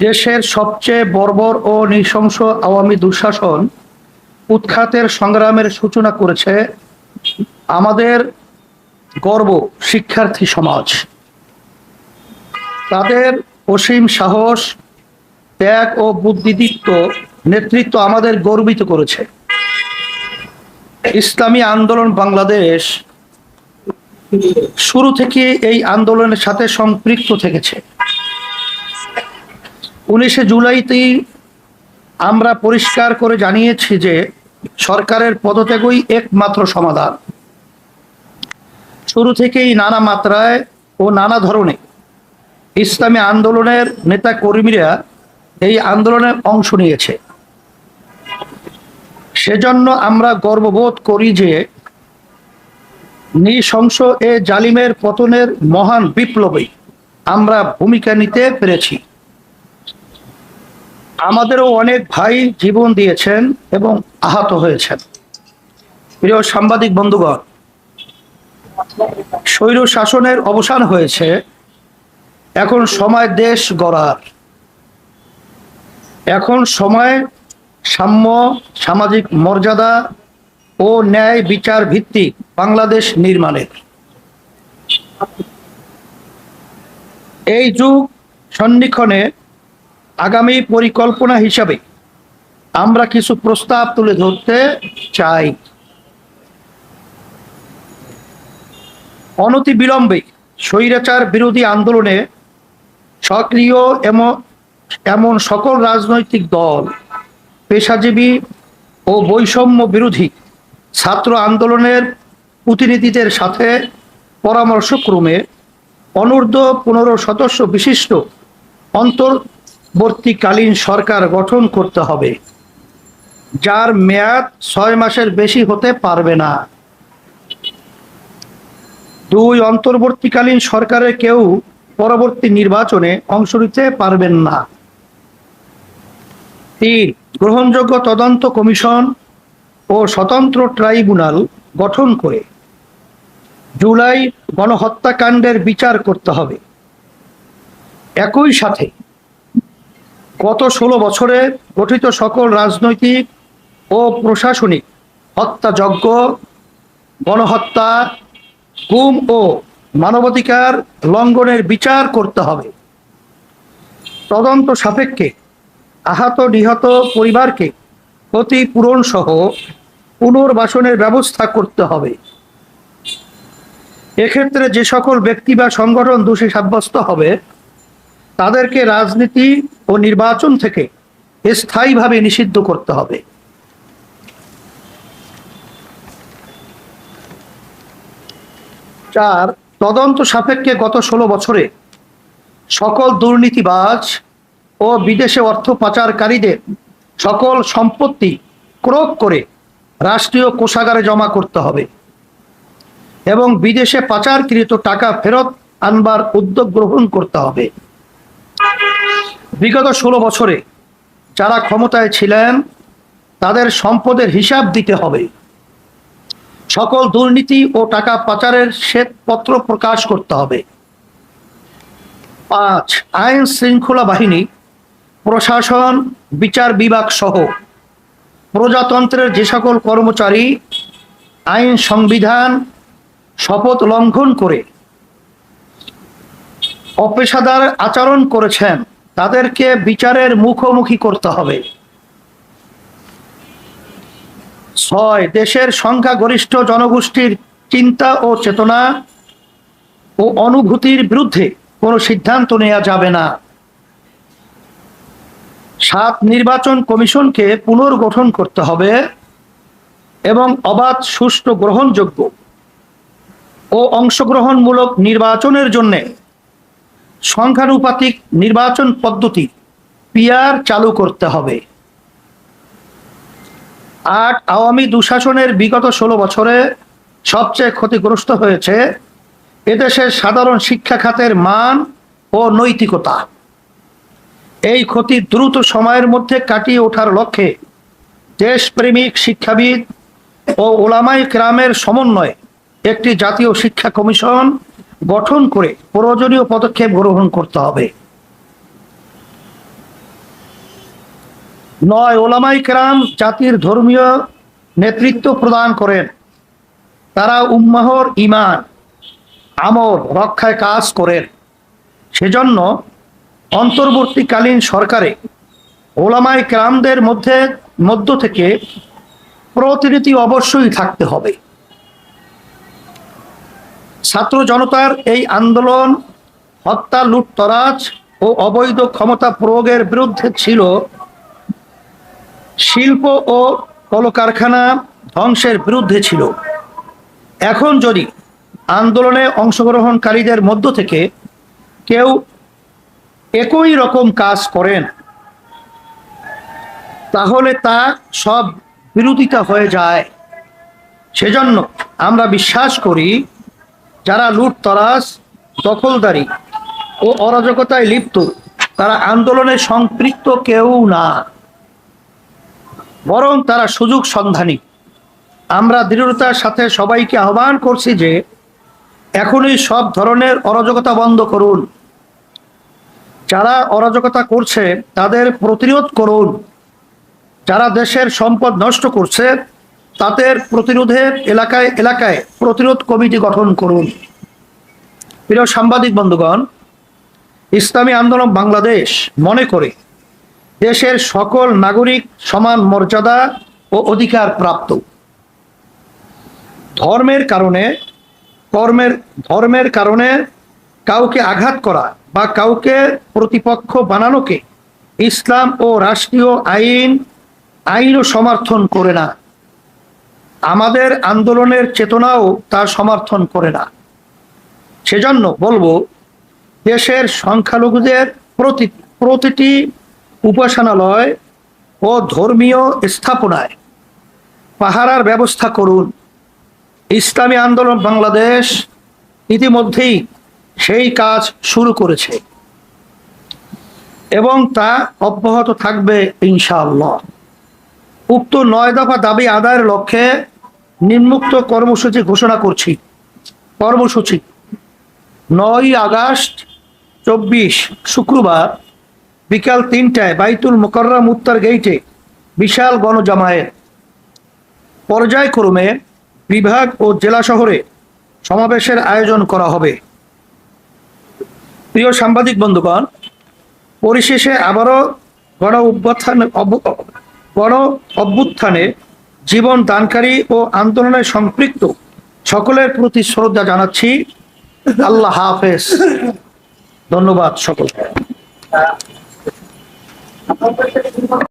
দেশের সবচেয়ে বর্বর ও নৃশংস আওয়ামী দুঃশাসন উৎখাতের সংগ্রামের সূচনা করেছে আমাদের গর্ব শিক্ষার্থী সমাজ। তাদের অসীম সাহস, ত্যাগ ও বুদ্ধিদীপ্ত নেতৃত্ব আমাদের গর্বিত করেছে। ইসলামী আন্দোলন বাংলাদেশ শুরু থেকে এই আন্দোলনের সাথে সম্পৃক্ত থেকেছে। উনিশে জুলাইতেই আমরা পরিষ্কার করে জানিয়েছি যে সরকারের পদত্যাগই একমাত্র সমাধান। শুরু থেকেই নানা মাত্রায় ও নানা ধরনে ইসলামী আন্দোলনের নেতা কর্মীরা এই আন্দোলনে অংশ নিয়েছে। সেজন্য আমরা গর্ববোধ করি যে নৃশংস এ জালিমের পতনের মহান বিপ্লবে আমরা ভূমিকা নিতে পেরেছি। আমাদেরও অনেক ভাই জীবন দিয়েছেন এবং আহত হয়েছেন। প্রিয় সাংবাদিক বন্ধুগণ, স্বৈর শাসনের অবসান হয়েছে, এখন সময় দেশ গড়ার। এখন সময় সাম্য, সামাজিক মর্যাদা ও ন্যায় বিচার ভিত্তিক বাংলাদেশ নির্মাণের। এই যুগ সন্নিক্ষণে আগামী পরিকল্পনা হিসাবে আমরা কিছু প্রস্তাব তুলে ধরতে চাই। অনতি বিলম্বে স্বৈরাচার বিরোধী আন্দোলনে সক্রিয় এমন এমন সকল রাজনৈতিক দল, পেশাজীবী ও বৈষম্য বিরোধী ছাত্র আন্দোলনের প্রতিনিধিদের সাথে পরামর্শক্রমে অনূর্ধ্ব পনেরো সদস্য বিশিষ্ট অন্তর্বর্তীকালীন সরকার গঠন করতে হবে, যার মেয়াদ ছয় মাসের বেশি হতে পারবে না। দুই, অন্তর্বর্তীকালীন সরকারের কেউ পরবর্তী নির্বাচনে অংশ নিতে পারবেন না। তিন, গ্রহণযোগ্য তদন্ত কমিশন ও স্বতন্ত্র ট্রাইব্যুনাল গঠন করে জুলাই গণহত্যাকাণ্ডের বিচার করতে হবে। একই সাথে গত ষোলো বছরে গঠিত সকল রাজনৈতিক ও প্রশাসনিক হত্যাযজ্ঞ, গণহত্যা, গুম ও মানবাধিকার লঙ্ঘনের বিচার করতে হবে। তদন্ত সাপেক্ষে আহত নিহত পরিবারকে ক্ষতিপূরণ সহ পুনর্বাসনের ব্যবস্থা করতে হবে। এক্ষেত্রে যে সকল ব্যক্তি বা সংগঠন দোষী সাব্যস্ত হবে, তাদেরকে রাজনীতি ও নির্বাচন থেকে স্থায়ীভাবে নিষিদ্ধ করতে হবে। চার, তদন্ত সাপেক্ষে গত ষোলো বছরে সকল দুর্নীতিবাজ ও বিদেশে অর্থ পাচারকারীদের সকল সম্পত্তি ক্রোক করে রাষ্ট্রীয় কোষাগারে জমা করতে হবে এবং বিদেশে পাচারকৃত টাকা ফেরত আনবার উদ্যোগ গ্রহণ করতে হবে। বিগত ষোলো বছরে যারা ক্ষমতায় ছিলেন, তাদের সম্পদের হিসাব দিতে হবে। সকল দুর্নীতি ও টাকা পাচারের শ্বেতপত্র প্রকাশ করতে হবে। পাঁচ, আইন শৃঙ্খলা বাহিনী, প্রশাসন, বিচার বিভাগ সহ প্রজাতন্ত্রের যে সকল কর্মচারী আইন সংবিধান শপথ লঙ্ঘন করে অপেশাদার আচরণ করেছেন তাদেরকে বিচারের মুখোমুখি করতে হবে। ছয়, দেশের সংখ্যাগরিষ্ঠ জনগোষ্ঠীর চিন্তা ও চেতনা ও অনুভূতির বিরুদ্ধে কোনো সিদ্ধান্ত নেওয়া যাবে না। সাত, নির্বাচন কমিশনকে পুনর্গঠন করতে হবে এবং অবাধ, সুষ্ঠু, গ্রহণযোগ্য ও অংশগ্রহণমূলক নির্বাচনের জন্য সংখ্যানুপাতিক নির্বাচন পদ্ধতি পিআর চালু করতে হবে। আট, আওয়ামী দুঃশাসনের বিগত ষোলো বছরে সবচেয়ে ক্ষতিগ্রস্ত হয়েছে এদেশের সাধারণ শিক্ষা খাতের মান ও নৈতিকতা। এই ক্ষতি দ্রুত সময়ের মধ্যে কাটিয়ে ওঠার লক্ষ্যে দেশপ্রেমিক শিক্ষাবিদ ও ওলামাই ক্রামের সমন্বয়ে একটি জাতীয় শিক্ষা কমিশন গঠন করে প্রয়োজনীয় পদক্ষেপ গ্রহণ করতে হবে। নয়, ওলামাই কেরাম জাতির ধর্মীয় নেতৃত্ব প্রদান করেন। তারা উম্মাহর ইমান আমর রক্ষায় কাজ করেন। সেজন্য অন্তর্বর্তীকালীন সরকারে ওলামাই কেরামদের মধ্যে, মধ্য থেকে প্রতিনিধি অবশ্যই থাকতে হবে। ছাত্র জনতার এই আন্দোলন, হত্যা, লুটতরাজ ও অবৈধ ক্ষমতা প্রয়োগের বিরুদ্ধে ছিল। শিল্প ও কলকারখানা ধ্বংসের বিরুদ্ধে ছিল। এখন যদি আন্দোলনে অংশগ্রহণকারীদের মধ্য থেকে কেউ একই রকম কাজ করেন, তাহলে তা সব বিরোধিতা হয়ে যায়। সেজন্য আমরা বিশ্বাস করি যারা লুটতরাজ দখলদারি ও অরাজকতায় লিপ্ত, তারা আন্দোলনে সম্পৃক্ত কেউ না। বরং তারা সুযোগ সন্ধানী। আমরা দৃঢ়তার সাথে সবাইকে আহ্বান করছি যে, এখনই সব ধরনের অরাজকতা বন্ধ করুন। যারা অরাজকতা করছে, তাদের প্রতিরোধ করুন। যারা দেশের সম্পদ নষ্ট করছে তাদের প্রতিরোধে এলাকায় এলাকায় প্রতিরোধ কমিটি গঠন করুন। প্রিয় সাংবাদিক বন্ধুগণ, ইসলামী আন্দোলন বাংলাদেশ মনে করে দেশের সকল নাগরিক সমান মর্যাদা ও অধিকার প্রাপ্ত। ধর্মের কারণে, কর্মের, ধর্মের কারণে কাউকে আঘাত করা বা কাউকে প্রতিপক্ষ বানানোকে ইসলাম ও রাষ্ট্রীয় আইন আইনও সমর্থন করে না। আমাদের আন্দোলনের চেতনাও তা সমর্থন করে না। সেজন্য বলব, দেশের সংখ্যালঘুদের প্রতি, প্রতিটি উপাসনালয় ও ধর্মীয় স্থাপনায় পাহারার ব্যবস্থা করুন। ইসলামী আন্দোলন বাংলাদেশ ইতিমধ্যেই সেই কাজ শুরু করেছে এবং তা অব্যাহত থাকবে ইনশাআল্লাহ। উক্ত নয় দফা দাবি আদায়ের লক্ষ্যে নিম্নুক্ত কর্মসূচি ঘোষণা করছি। কর্মসূচি। নয় আগস্ট চব্বিশ শুক্রবার বিকাল তিনটায় বাইতুল মোকাররম উত্তর গেইটে বিশাল গণজামায়েত। পর্যায়ক্রমে বিভাগ ও জেলা শহরে সমাবেশের আয়োজন করা হবে। প্রিয় সাংবাদিক বন্ধুগণ, পরিশেষে আবারও গণ অভ্যুত্থান অভ্যু- গণ অভ্যুত্থানে জীবন দানকারী ও আন্দোলনে সম্পৃক্ত সকলের প্রতি শ্রদ্ধা জানাচ্ছি। আল্লাহ হাফেজ। ধন্যবাদ সকলকে।